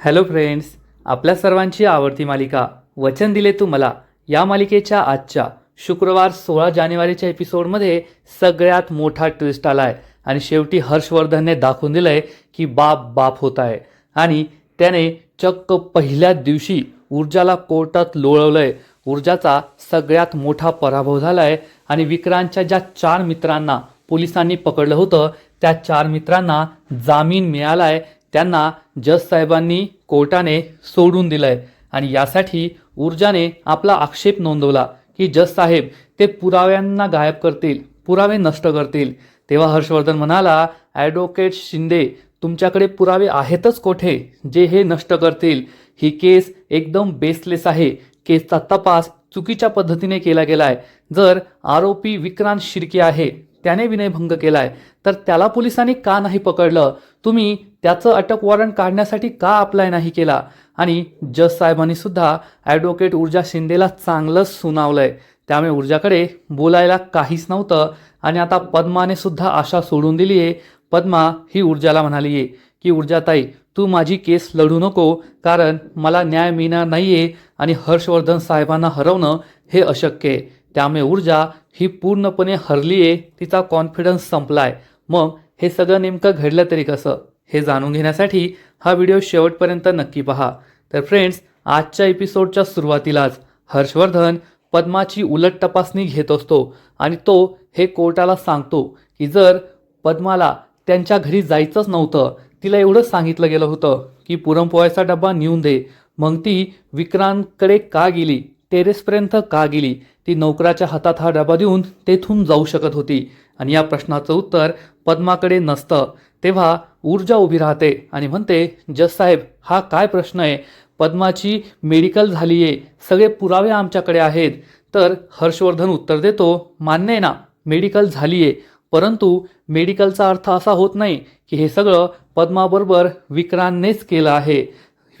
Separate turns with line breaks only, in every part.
Hello friends आपल्या सर्वांची आवडती मालिका वचन दिले तू मला या मालिकेच्या आजच्या शुक्रवार सोळा जानेवारीच्या एपिसोडमध्ये सगळ्यात मोठा ट्विस्ट आला आहे आणि शेवटी हर्षवर्धनने दाखवून दिलं आहे की बाप बाप होत आहे. आणि त्याने चक्क पहिल्या दिवशी ऊर्जाला कोर्टात लोळवलं आहे ऊर्जाचा सगळ्यात मोठा पराभव झाला आहे आणि विक्रांतच्या ज्या चार मित्रांना पोलिसांनी पकडलं होतं त्या चार मित्रांना जामीन मिळाला आहे त्यांना जज साहेबांनी कोर्टाने सोडून दिलंय. आणि यासाठी ऊर्जाने आपला आक्षेप नोंदवला की जज साहेब ते पुराव्यांना गायब करतील पुरावे नष्ट करतील. तेव्हा हर्षवर्धन म्हणाला ॲडव्होकेट शिंदे तुमच्याकडे पुरावे आहेतच कोठे? जे हे नष्ट करतील. ही केस एकदम बेसलेस आहे. केसचा तपास चुकीच्या पद्धतीने केला गेलाय. जर आरोपी विक्रांत शिर्के आहे त्याने विनयभंग केलाय तर त्याला पोलिसांनी का नाही पकडलं? तुम्ही त्याचं अटक वॉरंट काढण्यासाठी का अप्लाय नाही केला? आणि जज साहेबांनी सुद्धा ॲडव्होकेट ऊर्जा शिंदेला चांगलंच सुनावलंय. त्यामुळे ऊर्जाकडे बोलायला काहीच नव्हतं आणि आता पद्माने सुद्धा आशा सोडून दिली आहे पद्मा ही ऊर्जाला म्हणाली आहे की ऊर्जाताई तू माझी केस लढू नको कारण मला न्याय मिळणार नाही आहे आणि हर्षवर्धन साहेबांना हरवणं हे अशक्य आहे. त्यामुळे ऊर्जा ही पूर्णपणे हरली आहे तिचा कॉन्फिडन्स संपलाय. मग हे सगळं नेमकं घडलं तरी कसं? हे जाणून घेण्यासाठी हा व्हिडिओ शेवटपर्यंत नक्की पहा. तर फ्रेंड्स आजच्या एपिसोडच्या सुरुवातीलाच हर्षवर्धन पद्माची उलट तपासणी घेत असतो आणि तो हे कोर्टाला सांगतो की जर पद्माला त्यांच्या घरी जायचंच नव्हतं तिला एवढंच सांगितलं गेलं होतं की पुरणपोळ्याचा डब्बा नेऊन दे. मग ती विक्रांतकडे का गेली? टेरेसपर्यंत का गेली? ती नोकराच्या हातात हा डबा देऊन तेथून जाऊ शकत होती. आणि या प्रश्नाचं उत्तर पद्माकडे नसतं. तेव्हा ऊर्जा उभी राहते आणि म्हणते जज साहेब हा काय प्रश्न आहे? पद्माची मेडिकल झाली आहे सगळे पुरावे आमच्याकडे आहेत. तर हर्षवर्धन उत्तर देतो मान्य आहे ना मेडिकल झाली आहे परंतु मेडिकलचा अर्थ असा होत नाही की हे सगळं पद्माबरोबर विक्रांतनेच केलं आहे.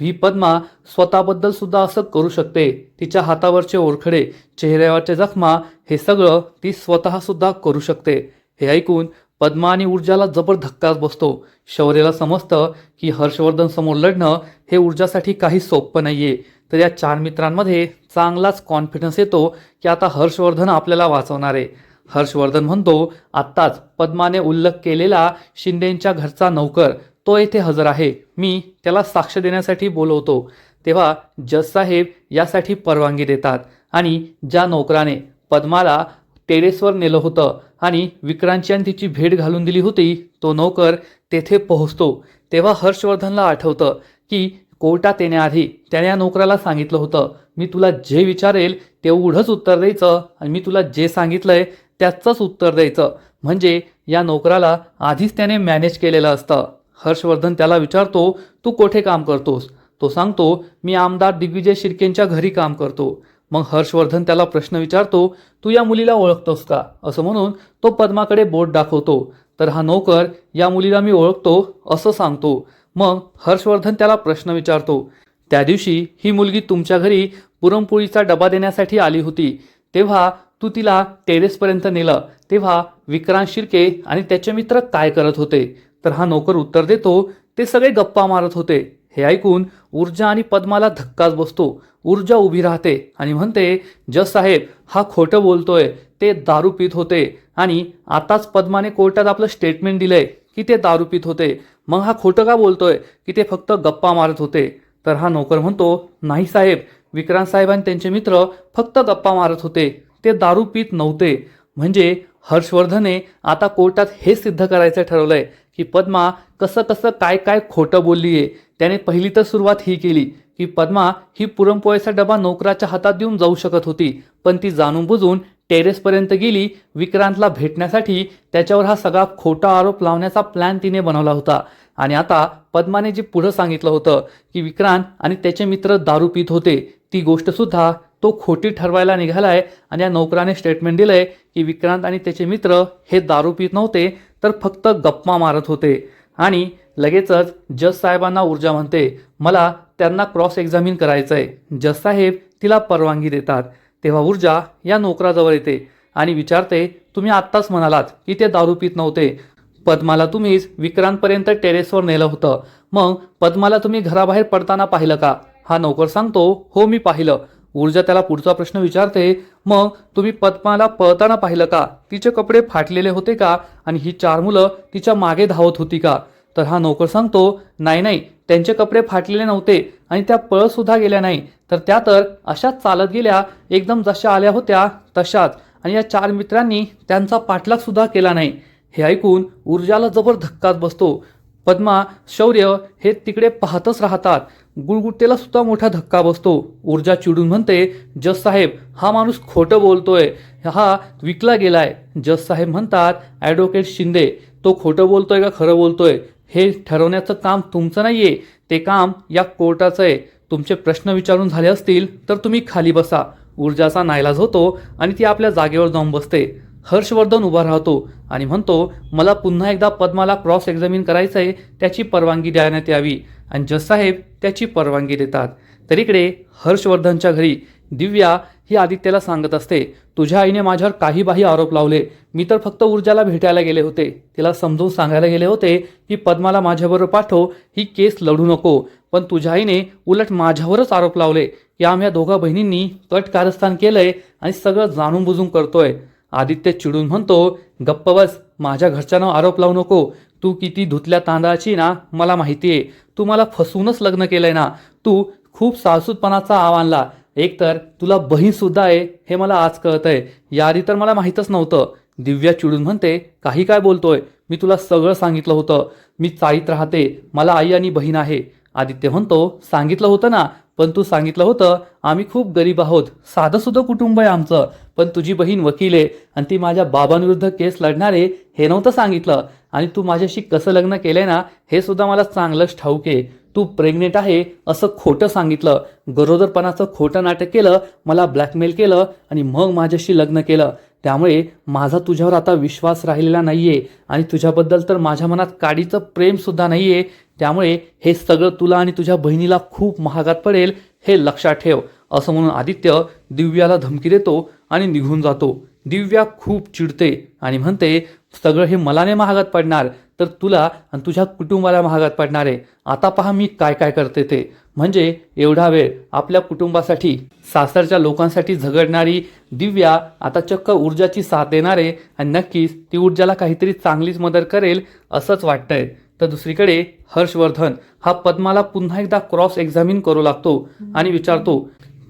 ही पद्मा स्वतःबद्दल सुद्धा असं करू शकते. तिच्या हातावरचे ओरखडे चेहऱ्यावरचे जखमा हे सगळं ती स्वतःसुद्धा करू शकते. हे ऐकून पद्मा आणि ऊर्जाला जबर धक्काच बसतो. शौर्यला समजतं की हर्षवर्धन समोर लढणं हे ऊर्जासाठी काही सोपं नाही आहे तर या चार मित्रांमध्ये चांगलाच कॉन्फिडन्स येतो की आता हर्षवर्धन आपल्याला वाचवणार. आहे हर्षवर्धन म्हणतो आत्ताच पद्माने उल्लेख केलेला शिंदेंच्या घरचा नौकर तो येथे हजर आहे. मी त्याला साक्ष देण्यासाठी बोलवतो. तेव्हा जज साहेब यासाठी परवानगी देतात आणि ज्या नोकराने पद्माला टेरेसवर नेलं होतं आणि विक्रांतची तिची भेट घालून दिली होती. तो नोकर तेथे पोहोचतो. तेव्हा हर्षवर्धनला आठवतं की कोर्टात येण्याआधी त्याने या नोकराला सांगितलं होतं मी तुला जे विचारेल तेवढंच उत्तर द्यायचं आणि मी तुला जे सांगितलंय त्याचंच उत्तर द्यायचं. म्हणजे या नोकराला आधीच त्याने मॅनेज केलेलं असतं. हर्षवर्धन त्याला विचारतो तू कोठे काम करतोस? तो सांगतो मी आमदार दिग्विजय शिर्केंच्या घरी काम करतो. मग हर्षवर्धन त्याला प्रश्न विचारतो तू या मुलीला ओळखतोस का? असं म्हणून तो पद्माकडे बोट दाखवतो. तर हा नोकर या मुलीला मी ओळखतो असं सांगतो. मग हर्षवर्धन त्याला प्रश्न विचारतो. त्या दिवशी ही मुलगी तुमच्या घरी पुरणपोळीचा डबा देण्यासाठी आली होती. तेव्हा तू तिला टेरेसपर्यंत नेलं. तेव्हा विक्रांत शिर्के आणि त्याचे मित्र काय करत होते? तर हा नोकर उत्तर देतो ते सगळे गप्पा मारत होते. हे ऐकून ऊर्जा आणि पद्माला धक्काच बसतो. ऊर्जा उभी राहते आणि म्हणते जस साहेब हा खोटं बोलतोय ते दारू पित होते आणि आताच पद्माने कोर्टात आपलं स्टेटमेंट दिलंय की ते दारू पित होते. मग हा खोटं का बोलतोय की ते फक्त गप्पा मारत होते? तर हा नोकर म्हणतो नाही साहेब विक्रांत साहेब आणि त्यांचे मित्र फक्त गप्पा मारत होते. ते दारू पित नव्हते. म्हणजे हर्षवर्धने आता कोर्टात हे सिद्ध करायचं ठरवलंय की पद्मा कसं कसं काय काय खोटं बोलली आहे त्याने पहिली तर सुरुवात ही केली की पद्मा ही पुरणपोळीचा डबा नोकराच्या हातात देऊन जाऊ शकत होती पण ती जाणून बुजून टेरेसपर्यंत गेली विक्रांतला भेटण्यासाठी त्याच्यावर हा सगळा खोटा आरोप लावण्याचा प्लॅन तिने बनवला होता. आणि आता पद्माने जे पुढं सांगितलं होतं की विक्रांत आणि त्याचे मित्र दारू पित होते ती गोष्ट सुद्धा तो खोटी ठरवायला निघालाय आणि या नोकराने स्टेटमेंट दिलंय की विक्रांत आणि त्याचे मित्र हे दारू पित नव्हते तर फक्त गप्पा मारत होते. आणि लगेचच जज साहेबांना ऊर्जा म्हणते मला त्यांना क्रॉस एक्झामिन करायचं आहे जज साहेब तिला परवानगी देतात. तेव्हा ऊर्जा या नोकराजवळ येते आणि विचारते तुम्ही आत्ताच म्हणालात की ते दारू पित नव्हते. पद्माला तुम्हीच विक्रांतपर्यंत टेरेसवर नेलं होतं. मग पद्माला तुम्ही घराबाहेर पडताना पाहिलं का? हा नोकर सांगतो हो मी पाहिलं. ऊर्जा त्याला पुढचा प्रश्न विचारते मग तुम्ही पद्माला पळताना पाहिलं का? तिचे कपडे फाटलेले होते का? आणि ही चार मुलं तिच्यामागे धावत होती का? तर हा नोकर सांगतो नाही नाही त्यांचे कपडे फाटलेले नव्हते आणि त्या पळसुद्धा गेल्या नाही. तर त्या तर अशाच चालत गेल्या एकदम जशा आल्या होत्या तशाच. आणि या चार मित्रांनी त्यांचा पाठलागसुद्धा केला नाही. हे ऐकून ऊर्जाला जबर धक्काच बसतो. पद्मा शौर्य हे तिकडे पाहतच राहतात. गुळगुट्टेला सुद्धा मोठा धक्का बसतो. ऊर्जा चिडून म्हणते जस साहेब हा माणूस खोटं बोलतोय. हा विकला गेलाय. जस साहेब म्हणतात ॲडव्होकेट शिंदे तो खोटं बोलतोय का खरं बोलतोय? हे ठरवण्याचं काम तुमचं नाही आहे ते काम या कोर्टाचं आहे. तुमचे प्रश्न विचारून झाले असतील तर तुम्ही खाली बसा. ऊर्जाचा नाईलाज होतो आणि ती आपल्या जागेवर जाऊन बसते. हर्षवर्धन उभा राहतो आणि म्हणतो मला पुन्हा एकदा पद्माला क्रॉस एक्झामिन करायचं आहे त्याची परवानगी देण्यात यावी. आणि जज साहेब त्याची परवानगी देतात. तर इकडे हर्षवर्धनच्या घरी दिव्या ही आदित्यला सांगत असते तुझ्या आईने माझ्यावर काही बाही आरोप लावले. मी तर फक्त ऊर्जाला भेटायला गेले होते. तिला समजून सांगायला गेले होते की पद्माला माझ्याबरोबर पाठव ही केस लढू नको. पण तुझ्या आईने उलट माझ्यावरच आरोप लावले. की आम्ही या दोघा बहिणींनी कट कारस्थान केलंय आणि सगळं जाणून बुजून करतोय. आदित्य चिडून म्हणतो गप्प बस माझ्या घरच्यांना आरोप लावू नको. तू किती धुतल्या तांदळाची ना मला माहिती आहे तू मला फसवूनच लग्न केलंय ना. तू खूप सासूतपणाचा आव आणला. एकतर तुला बहीणसुद्धा आहे हे मला आज कळतंय. याआधी तर मला माहीतच नव्हतं. दिव्या चिडून म्हणते काही काय बोलतोय? मी तुला सगळं सांगितलं होतं. मी चाळीत राहते. मला आई आणि बहीण आहे. आदित्य म्हणतो सांगितलं होतं ना पण तू सांगितलं होतं. आम्ही खूप गरीब आहोत. साधंसुद्धा कुटुंब आहे आमचं. पण तुझी बहीण वकील आहे आणि ती माझ्या बाबांविरुद्ध केस लढणार आहे हे नव्हतं सांगितलं. आणि तू माझ्याशी कसं लग्न केलंय ना हे सुद्धा मला चांगलंच ठाऊक आहे. तू प्रेग्नेंट आहे असं खोटं सांगितलं गरोदरपणाचं खोटं नाटक केलं मला ब्लॅकमेल केलं आणि मग माझ्याशी लग्न केलं. त्यामुळे माझा तुझ्यावर आता विश्वास राहिलेला नाही आहे आणि तुझ्याबद्दल तर माझ्या मनात काडीचं प्रेमसुद्धा नाही आहे त्यामुळे हे सगळं तुला आणि तुझ्या बहिणीला खूप महागात पडेल हे लक्षात ठेव. असं म्हणून आदित्य दिव्याला धमकी देतो आणि निघून जातो. दिव्या खूप चिडते आणि म्हणते सगळं हे मला नाही महागात पडणार. तर तुला आणि तुझ्या कुटुंबाला महागात पडणार. आहे आता पहा मी काय काय करते ते. म्हणजे एवढा वेळ आपल्या कुटुंबासाठी सासरच्या लोकांसाठी झगडणारी दिव्या आता चक्क ऊर्जाची साथ देणार आहे आणि नक्कीच ती ऊर्जाला काहीतरी चांगलीच मदत करेल असंच वाटतंय. तर दुसरीकडे हर्षवर्धन हा पद्माला पुन्हा एकदा क्रॉस एक्झामिन करू लागतो आणि विचारतो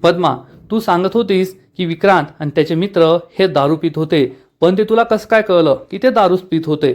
पद्मा तू सांगत होतीस की विक्रांत आणि त्याचे मित्र हे दारू पित होते पण ते तुला कसं काय कळलं की ते दारूच पित होते?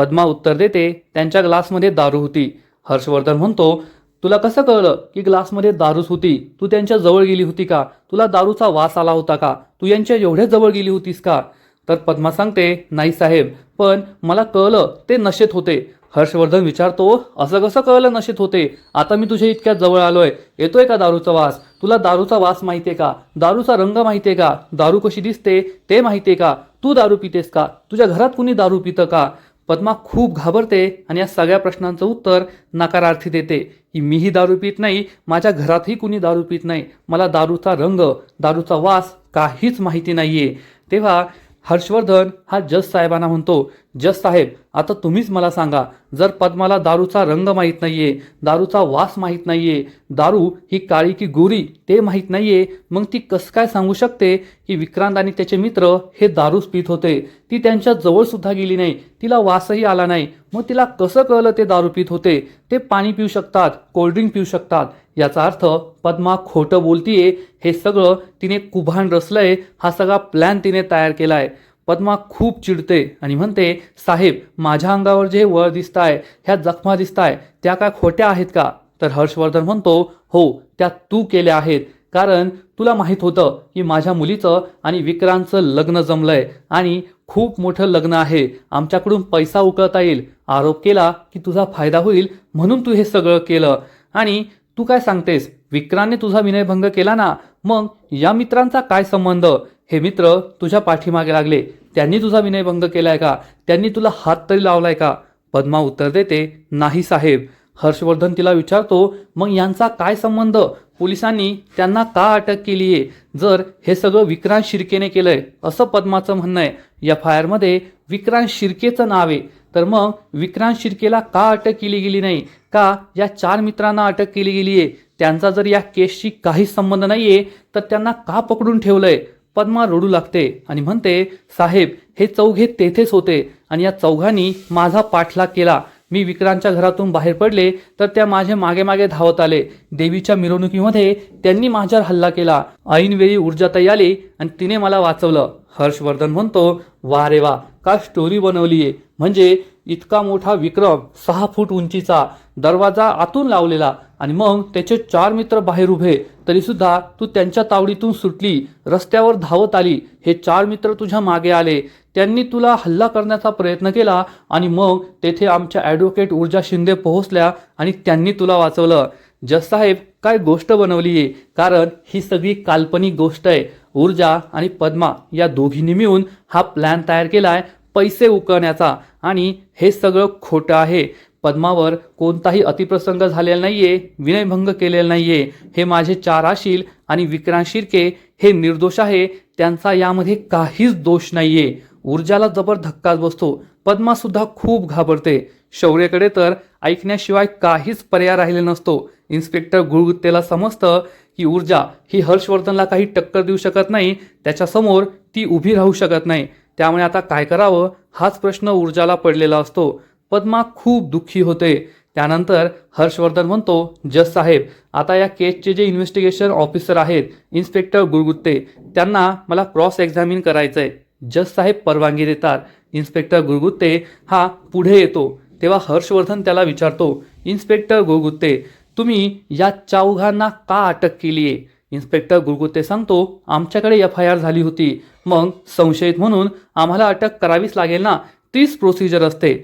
पद्मा उत्तर देते त्यांच्या ग्लासमध्ये दारू होती. हर्षवर्धन म्हणतो तुला कसं कळलं की ग्लासमध्ये दारूच होती? तू त्यांच्या जवळ गेली होती का? तुला दारूचा वास आला होता का? तू यांच्या एवढ्या जवळ गेली होतीस का? तर पद्मा सांगते नाही साहेब पण मला कळलं ते नशेत होते. हर्षवर्धन विचारतो असं कसं कळलं नशेत होते? आता मी तुझ्या इतक्या जवळ आलोय. येतोय का दारूचा वास? तुला दारूचा वास माहितीये का? दारूचा रंग माहितीये का? दारू कशी दिसते ते माहितीये का? तू दारू पितेस का? तुझ्या घरात कुणी दारू पितं का? पद्मा खूप घाबरते आणि या सगळ्या प्रश्नांचं उत्तर नकारार्थी देते. की मीही दारू पित नाही माझ्या घरातही कुणी दारू पित नाही मला दारूचा रंग दारूचा वास काहीच माहिती नाहीये. तेव्हा हर्षवर्धन हा जज साहेबांना म्हणतो जज साहेब आता तुम्हीच मला सांगा जर पद्माला दारूचा रंग माहीत नाहीये दारूचा वास माहीत नाहीये दारू ही काळी की गोरी ते माहीत नाहीये मग ती कसं काय सांगू शकते की विक्रांत आणि त्याचे मित्र हे दारूच पित होते? ती त्यांच्या जवळ सुद्धा गेली नाही तिला वासही आला नाही मग तिला कसं कळलं ते दारू पित होते? ते पाणी पिऊ शकतात कोल्ड्रिंक पिऊ शकतात याचा अर्थ पद्मा खोटं बोलतीये हे सगळं तिने कुभान रचलंय हा सगळा प्लॅन तिने तयार केलाय. पद्मा खूप चिडते आणि म्हणते साहेब माझ्या अंगावर जे वळ दिसताय ह्या जखमा दिसताय त्या काय खोट्या आहेत का? तर हर्षवर्धन म्हणतो हो त्या तू केल्या आहेत. कारण तुला माहीत होतं की माझ्या मुलीचं आणि विक्रांतचं लग्न जमलंय आणि खूप मोठं लग्न आहे. आमच्याकडून पैसा उकळता येईल. आरोप केला की तुझा फायदा होईल म्हणून तू हे सगळं केलं. आणि तू काय सांगतेस? विक्रांतने तुझा विनयभंग केला ना? मग या मित्रांचा काय संबंध? हे मित्र तुझ्या पाठीमागे लागले. त्यांनी तुझा विनयभंग केलाय का? त्यांनी तुला हात तरी लावलाय का? पद्मा उत्तर देते नाही साहेब. हर्षवर्धन तिला विचारतो मग यांचा काय संबंध? पोलिसांनी त्यांना का अटक केली आहे? जर हे सगळं विक्रांत शिर्केने केलंय असं पद्माचं म्हणणं आहे. या फायरमध्ये विक्रांत शिर्केचं नाव आहे. तर मग विक्रांत शिर्केला का अटक केली गेली नाही? का या चार मित्रांना अटक केली गेली आहे? त्यांचा जर या केसशी काहीच संबंध नाही आहे तर त्यांना का पकडून ठेवलंय? पद्मा रडू लागते आणि म्हणते साहेब हे चौघे तेथेच होते आणि या चौघांनी माझा पाठलाग केला. मी विक्रांतच्या घरातून बाहेर पडले तर त्या माझे मागे मागे धावत आले. देवीच्या मिरवणुकीमध्ये त्यांनी माझ्यावर हल्ला केला. ऐनवेळी ऊर्जाताई आली आणि तिने मला वाचवलं. हर्षवर्धन म्हणतो वा रे वा का स्टोरी बनवलीये. म्हणजे इतका मोठा विक्रम सहा फूट उंचीचा दरवाजा आतून लावलेला आणि मग त्याचे चार मित्र बाहेर उभे. तरीसुद्धा तू त्यांच्या तावडीतून सुटली. रस्त्यावर धावत आली. हे चार मित्र तुझ्या मागे आले. त्यांनी तुला हल्ला करण्याचा प्रयत्न केला आणि मग तेथे आमच्या ॲडव्होकेट ऊर्जा शिंदे पोहोचल्या आणि त्यांनी तुला वाचवलं. जससाहेब काय गोष्ट बनवली आहे? कारण ही सगळी काल्पनिक गोष्ट आहे. ऊर्जा आणि पद्मा या दोघींनी मिळून हा प्लॅन तयार केला आहे पैसे उकळण्याचा. आणि हे सगळं खोटं आहे. पद्मावर कोणताही अतिप्रसंग झालेला नाहीये विनयभंग केलेला नाहीये. हे माझे चार आशील आणि विक्रांत शिर्के हे निर्दोष आहे. त्यांचा यामध्ये काहीच दोष नाहीये. ऊर्जाला जबर धक्काच बसतो. पद्मासुद्धा खूप घाबरते. शौर्यकडे तर ऐकण्याशिवाय काहीच पर्याय राहिले नसतो. इन्स्पेक्टर गुळगुत्तेला समजतं की ऊर्जा ही हर्षवर्धनला काही टक्कर देऊ शकत नाही. त्याच्यासमोर ती उभी राहू शकत नाही. त्यामुळे आता काय करावं? हाच प्रश्न ऊर्जाला पडलेला असतो. पद्मा खूप दुःखी होते. त्यानंतर हर्षवर्धन म्हणतो जज साहेब आता या केसचे जे इन्व्हेस्टिगेशन ऑफिसर आहेत इन्स्पेक्टर गुळगुत्ते त्यांना मला क्रॉस एक्झामिन करायचं आहे जज साहेब परवानगी देतात. इन्स्पेक्टर गुळगुत्ते हा पुढे येतो. तेव्हा हर्षवर्धन त्याला विचारतो इन्स्पेक्टर गुळगुत्ते तुम्ही या चौघांना का अटक केली आहे? इन्स्पेक्टर गुळगुत्ते सांगतो आमच्याकडे एफ आय आर झाली होती. मग संशयित म्हणून आम्हाला अटक करावीच लागेल ना? तीच प्रोसिजर असते.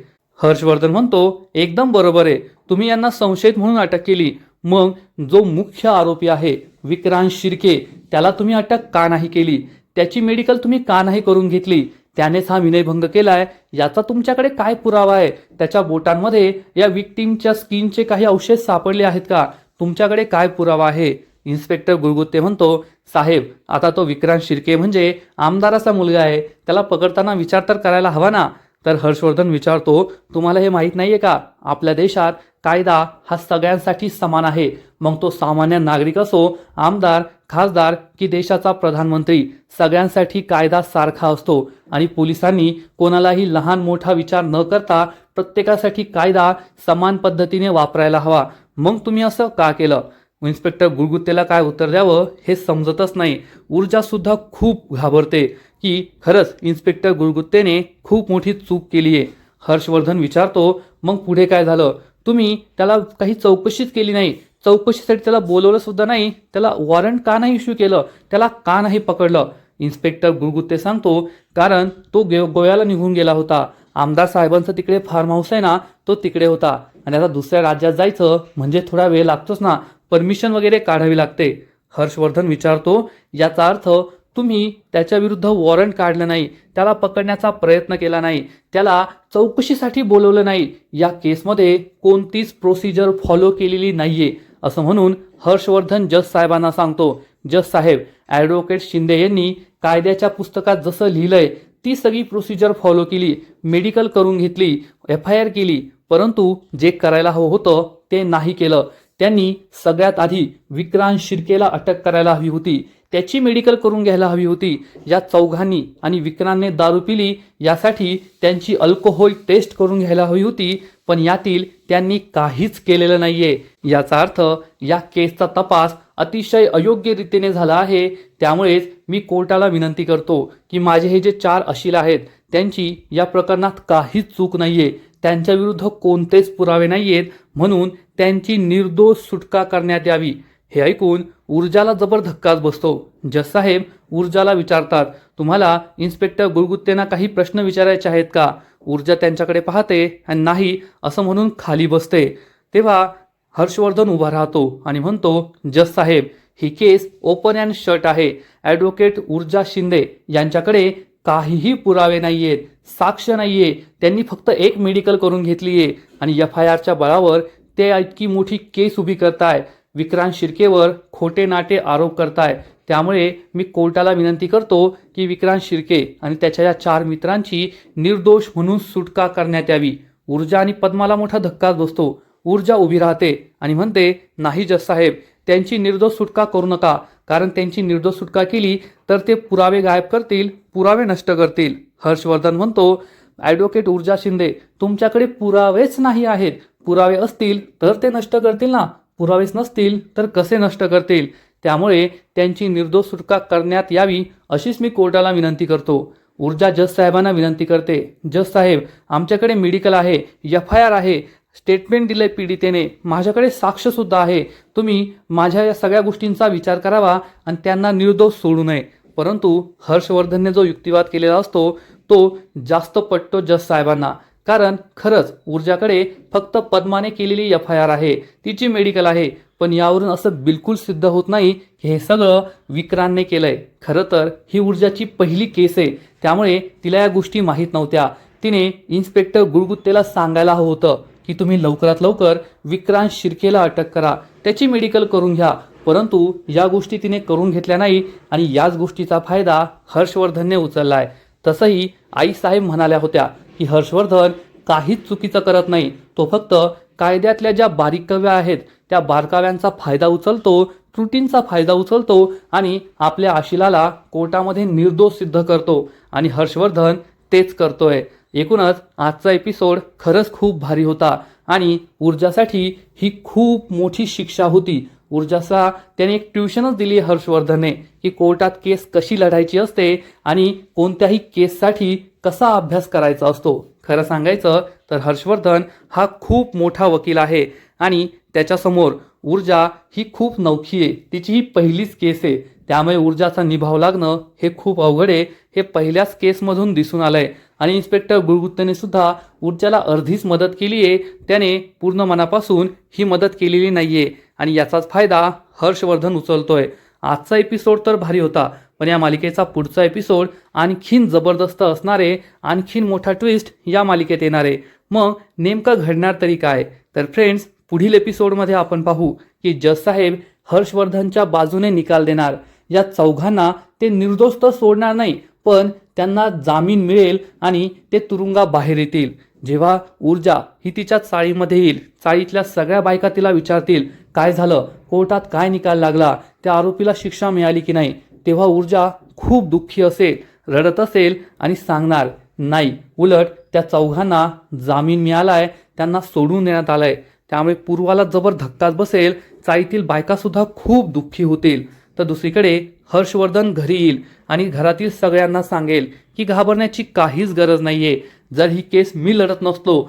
हर्षवर्धन म्हणतो एकदम बरोबर आहे. तुम्ही यांना संशयित म्हणून अटक केली. मग जो मुख्य आरोपी आहे विक्रांत शिर्के त्याला तुम्ही अटक का नाही केली? त्याची मेडिकल तुम्ही का नाही करून घेतली? त्यानेच हा विनयभंग केलाय. याचा तुमच्याकडे काय पुरावा आहे? त्याच्या बोटांमध्ये या विक्टीमच्या स्किनचे काही अवशेष सापडले आहेत का? तुमच्याकडे काय पुरावा आहे? इन्स्पेक्टर गुळगुत्ते म्हणतो साहेब आता तो विक्रांत शिर्के म्हणजे आमदाराचा मुलगा आहे. त्याला पकडताना विचार तर करायला हवा ना. तर हर्षवर्धन विचारतो तुम्हाला हे माहीत नाहीये का? आपल्या देशात कायदा हा सगळ्यांसाठी समान आहे. मग तो सामान्य नागरिक असो आमदार खासदार की देशाचा प्रधानमंत्री सगळ्यांसाठी कायदा सारखा असतो. आणि पोलिसांनी कोणालाही लहान मोठा विचार न करता प्रत्येकासाठी कायदा समान पद्धतीने वापरायला हवा. मग तुम्ही असं का केलं? इन्स्पेक्टर गुळगुत्तेला काय उत्तर द्यावं हे समजतच नाही. ऊर्जा सुद्धा खूप घाबरते. की खरंच इन्स्पेक्टर गुळगुत्तेने खूप मोठी चूक केली आहे. हर्षवर्धन विचारतो मग पुढे काय झालं? तुम्ही त्याला काही चौकशीच केली नाही. चौकशीसाठी त्याला बोलवलं सुद्धा नाही. त्याला वॉरंट का नाही इश्यू केलं? त्याला का नाही पकडलं? इन्स्पेक्टर गुळगुत्ते सांगतो कारण तो गे गोव्याला निघून गेला होता. आमदार साहेबांचं तिकडे फार्म हाऊस आहे ना तो तिकडे होता. आणि आता दुसऱ्या राज्यात जायचं म्हणजे थोडा वेळ लागतोच ना. परमिशन वगैरे काढावी लागते. हर्षवर्धन विचारतो याचा अर्थ तुम्ही त्याच्या विरुद्ध वॉरंट काढलं नाही त्याला पकडण्याचा प्रयत्न केला नाही त्याला चौकशीसाठी बोलवलं नाही या केसमध्ये कोणतीच प्रोसिजर फॉलो केलेली नाहीये असं म्हणून हर्षवर्धन जज साहेबांना सांगतो. जज साहेब ॲडव्होकेट शिंदे यांनी कायद्याच्या पुस्तकात जसं लिहिलंय ती सगळी प्रोसिजर फॉलो केली मेडिकल करून घेतली एफ आय आर केली परंतु जे करायला हवं होतं ते नाही केलं. त्यांनी सगळ्यात आधी विक्रांत शिर्केला अटक करायला हवी होती. त्याची मेडिकल करून घ्यायला हवी होती. या चौघांनी आणि विक्रांतने दारू पिली यासाठी त्यांची अल्कोहोल टेस्ट करून घ्यायला हवी होती पण यातील त्यांनी काहीच केलेलं नाहीये. याचा अर्थ या केसचा तपास अतिशय अयोग्य रीतीने झाला आहे. त्यामुळेच मी कोर्टाला विनंती करतो की माझे हे जे चार अशील आहेत त्यांची या प्रकरणात काहीच चूक नाहीये. त्यांच्या विरुद्ध कोणतेच पुरावे नाहीयेत. म्हणून त्यांची निर्दोष सुटका करण्यात यावी. हे ऐकून ऊर्जाला जबर धक्काच बसतो. जस साहेब ऊर्जाला विचारतात तुम्हाला इन्स्पेक्टर गुळगुत्तेंना काही प्रश्न विचारायचे आहेत का? ऊर्जा त्यांच्याकडे पाहते आणि नाही असं म्हणून खाली बसते. तेव्हा हर्षवर्धन उभा राहतो आणि म्हणतो जस साहेब ही केस ओपन अँड शर्ट आहे. ॲडव्होकेट ऊर्जा शिंदे यांच्याकडे काहीही पुरावे नाही आहेत साक्ष नाहीये. त्यांनी फक्त एक मेडिकल करून घेतली आहे आणि एफ आय आरच्या बळावर ते इतकी मोठी केस उभी करताय. विक्रांत शिर्केवर खोटे नाटे आरोप करताय. त्यामुळे मी कोर्टाला विनंती करतो की विक्रांत शिर्के आणि त्याच्या या चार मित्रांची निर्दोष म्हणून सुटका करण्यात यावी. ऊर्जा आणि पद्माला मोठा धक्का बसतो. ऊर्जा उभी राहते आणि म्हणते नाही जससाहेब त्यांची निर्दोष सुटका करू नका. कारण त्यांची निर्दोष सुटका केली तर ते पुरावे गायब करतील पुरावे नष्ट करतील. हर्षवर्धन म्हणतो ॲडव्होकेट ऊर्जा शिंदे तुमच्याकडे पुरावेच नाही आहेत. पुरावे असतील तर ते नष्ट करतील ना. पुरावेच नसतील तर कसे नष्ट करतील? त्यामुळे त्यांची निर्दोष सुटका करण्यात यावी अशीच मी कोर्टाला विनंती करतो. ऊर्जा जज साहेबांना विनंती करते. जज साहेब आमच्याकडे मेडिकल आहे एफ आय आर आहे स्टेटमेंट दिले पीडितेने माझ्याकडे साक्षसुद्धा आहे. तुम्ही माझ्या या सगळ्या गोष्टींचा विचार करावा आणि त्यांना निर्दोष सोडू नये. परंतु हर्षवर्धनने जो युक्तिवाद केलेला असतो तो जास्त पटतो जज साहेबांना. कारण खरंच ऊर्जाकडे फक्त पद्माने केलेली एफ आय आर आहे तिची मेडिकल आहे पण यावरून असं बिलकुल सिद्ध होत नाही की हे सगळं विक्रांतने केलंय. खरं तर ही ऊर्जाची पहिली केस आहे त्यामुळे तिला या गोष्टी माहीत नव्हत्या. तिने इन्स्पेक्टर गुळगुत्तेला सांगायला हवं होतं की तुम्ही लवकरात लवकर विक्रांत शिर्केला अटक करा त्याची मेडिकल करून घ्या. परंतु या गोष्टी तिने करून घेतल्या नाही आणि याच गोष्टीचा फायदा हर्षवर्धनने उचललाय. तसंही आई साहेब म्हणाल्या होत्या की हर्षवर्धन काहीच चुकीचं करत नाही. तो फक्त कायद्यातल्या ज्या बारीकव्या आहेत त्या बारकाव्यांचा फायदा उचलतो त्रुटींचा फायदा उचलतो आणि आपल्या आशिलाला कोर्टामध्ये निर्दोष सिद्ध करतो आणि हर्षवर्धन तेच करतोय. एकूणच आजचा एपिसोड खरंच खूप भारी होता आणि ऊर्जासाठी ही खूप मोठी शिक्षा होती. ऊर्जाचा त्याने एक ट्युशनच दिली हर्षवर्धनने की कोर्टात केस कशी लढायची असते आणि कोणत्याही केससाठी कसा अभ्यास करायचा असतो. खरं सांगायचं तर हर्षवर्धन हा खूप मोठा वकील आहे आणि त्याच्यासमोर ऊर्जा ही खूप नौखी आहे. तिची ही पहिलीच केस आहे. त्यामुळे ऊर्जाचा निभाव लागणं हे खूप अवघड आहे. हे पहिल्याच केसमधून दिसून आलंय. आणि इन्स्पेक्टर गुळगुत्तेने सुद्धा ऊर्जाला अर्धीच मदत केली आहे त्याने पूर्ण मनापासून ही मदत केलेली नाही आहे आणि याचाच फायदा हर्षवर्धन उचलतोय. आजचा एपिसोड तर भारी होता पण या मालिकेचा पुढचा एपिसोड आणखीन जबरदस्त असणारे आणखीन मोठा ट्विस्ट या मालिकेत येणारे. मग नेमकं घडणार तरी काय? तर फ्रेंड्स पुढील एपिसोडमध्ये आपण पाहू की जज साहेब हर्षवर्धनच्या बाजूने निकाल देणार. या चौघांना ते निर्दोष तर सोडणार नाही पण त्यांना जामीन मिळेल आणि ते तुरुंगा बाहेर येतील. जेव्हा ऊर्जा ही तिच्या चाळीमध्ये येईल चाळीतल्या सगळ्या बायका तिला विचारतील काय झालं? कोर्टात काय निकाल लागला? त्या आरोपीला शिक्षा मिळाली की नाही? तेव्हा ऊर्जा खूप दुःखी असेल रडत असेल आणि सांगणार नाही उलट त्या चौघांना जामीन मिळालाय त्यांना सोडून देण्यात आलाय. त्यामुळे पूर्वाला जबर धक्काच बसेल चाळीतील बायकासुद्धा खूप दुःखी होतील. तर दुसरीकडे हर्षवर्धन घरी येईल आणि घरातील सगळ्यांना सांगेल की घाबरण्याची काहीच गरज नाहीये. जर ही केस मी लढत नसलो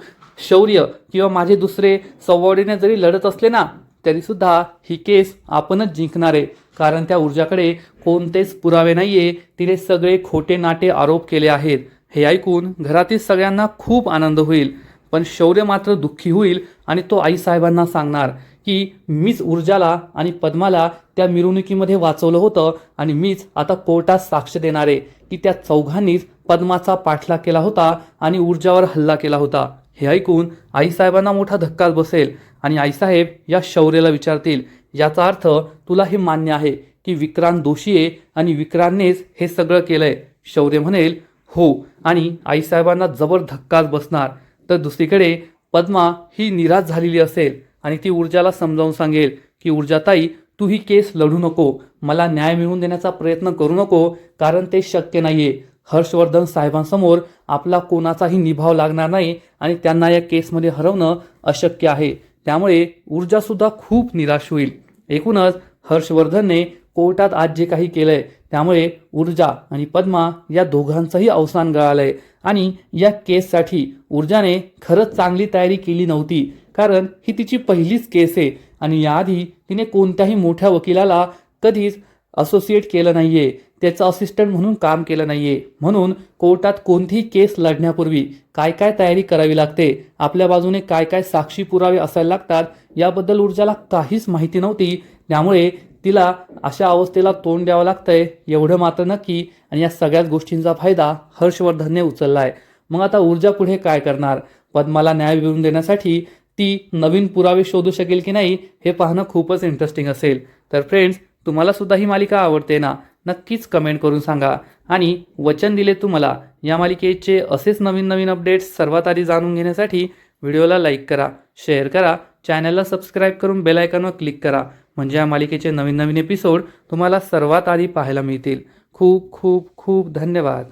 शौर्य किंवा माझे दुसरे सवॉर्डिने जरी लढत असले ना तरीसुद्धा ही केस आपणच जिंकणार आहे. कारण त्या ऊर्जाकडे कोणतेच पुरावे नाही आहे तिने सगळे खोटे नाटे आरोप केले आहेत. हे ऐकून घरातील सगळ्यांना खूप आनंद होईल. पण शौर्य मात्र दुःखी होईल आणि तो आईसाहेबांना सांगणार की मीच ऊर्जाला आणि पद्माला त्या मिरवणुकीमध्ये वाचवलं होतं आणि मीच आता कोर्टात साक्ष देणार आहे की त्या चौघांनीच पद्माचा पाठलाग केला होता आणि ऊर्जावर हल्ला केला होता. हे ऐकून आईसाहेबांना मोठा धक्काच बसेल. आणि आईसाहेब या शौर्याला विचारतील याचा अर्थ तुला हे मान्य आहे की विक्रांत दोषी आहे आणि विक्रांतनेच हे सगळं केलंय. शौर्य म्हणेल हो. आणि आईसाहेबांना जबर धक्काच बसणार. तर दुसरीकडे पद्मा ही निराश झालेली असेल आणि ती ऊर्जाला समजावून सांगेल की ऊर्जाताई तू ही केस लढू नको. मला न्याय मिळवून देण्याचा प्रयत्न करू नको कारण ते शक्य नाही आहे हर्षवर्धन साहेबांसमोर आपला कोणाचाही निभाव लागणार नाही आणि त्यांना या केसमध्ये हरवणं अशक्य आहे. त्यामुळे ऊर्जासुद्धा खूप निराश होईल. एकूणच हर्षवर्धनने कोर्टात आज जे काही केलंय त्यामुळे ऊर्जा आणि पद्मा या दोघांचंही अवसान गळालंय. आणि या केससाठी ऊर्जाने खरंच चांगली तयारी केली नव्हती कारण ही तिची पहिलीच केस आहे आणि याआधी तिने कोणत्याही मोठ्या वकिलाला कधीच असोसिएट केलं नाहीये. त्याचं असिस्टंट म्हणून काम केलं नाहीये. म्हणून कोर्टात कोणतीही केस लढण्यापूर्वी काय काय तयारी करावी लागते आपल्या बाजूने काय काय साक्षी पुरावे असायला लागतात याबद्दल ऊर्जाला काहीच माहिती नव्हती. त्यामुळे तिला अशा अवस्थेला तोंड द्यावं लागतंय एवढं मात्र नक्की. आणि या सगळ्याच गोष्टींचा फायदा हर्षवर्धनने उचललाय. मग आता ऊर्जा पुढे काय करणार? पद्माला न्याय मिळवून देण्यासाठी ती नवीन पुरावे शोधू शकेल की नाही हे पाहणं खूपच इंटरेस्टिंग असेल. तर फ्रेंड्स तुम्हाला सुद्धा ही मालिका आवडते ना? नक्कीच कमेंट करून सांगा. आणि वचन दिले तुम्हाला या मालिकेचे असेच नवीन नवीन अपडेट्स सर्वात आधी जाणून घेण्यासाठी व्हिडिओला लाईक करा शेअर करा चॅनलला सबस्क्राईब करून बेल आयकॉनवर क्लिक करा. म्हणजे या मालिकेचे नवीन नवीन एपिसोड तुम्हाला सर्वात आधी पाहायला मिळतील. खूप खूप खूप धन्यवाद.